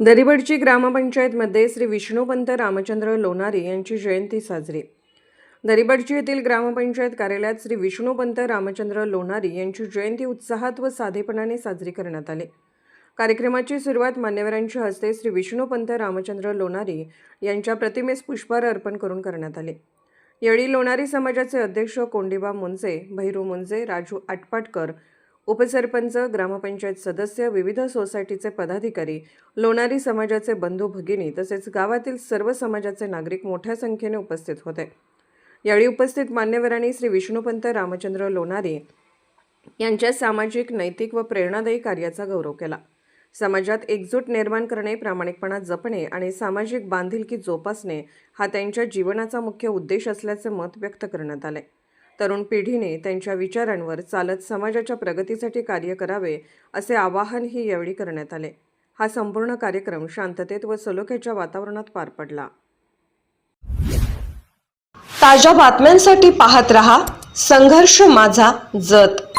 दरिबडची ग्रामपंचायतमध्ये श्री विष्णुपंत रामचंद्र लोणारी यांची जयंती साजरी. दरिबडची येथील ग्रामपंचायत कार्यालयात श्री विष्णुपंत रामचंद्र लोणारी यांची जयंती उत्साहात व साधेपणाने साजरी करण्यात आली. कार्यक्रमाची सुरुवात मान्यवरांच्या हस्ते श्री विष्णुपंत रामचंद्र लोणारी यांच्या प्रतिमेस पुष्पहार अर्पण करून करण्यात आले. यावेळी लोणारी समाजाचे अध्यक्ष कोंडिबा मुंजे भैरू मुंजे राजू आटपाटकर उपसरपंच ग्रामपंचायत सदस्य विविध सोसायटीचे पदाधिकारी लोणारी समाजाचे बंधू भगिनी तसेच गावातील सर्व समाजाचे नागरिक मोठ्या संख्येने उपस्थित होते. यावेळी उपस्थित मान्यवरांनी श्री विष्णुपंत रामचंद्र लोणारी यांच्या सामाजिक नैतिक व प्रेरणादायी कार्याचा गौरव केला. समाजात एकजूट निर्माण करणे प्रामाणिकपणा जपणे आणि सामाजिक बांधिलकी जोपासणे हा त्यांच्या जीवनाचा मुख्य उद्देश असल्याचे मत व्यक्त करण्यात आले. तरुण पिढीने त्यांच्या विचारांवर चालत समाजाच्या प्रगतीसाठी कार्य करावे असे आवाहनही यावेळी करण्यात आले. हा संपूर्ण कार्यक्रम शांततेत व सलोख्याच्या वातावरणात पार पडला. ताज्या बातम्यांसाठी पाहत रहा संघर्ष माझा जत.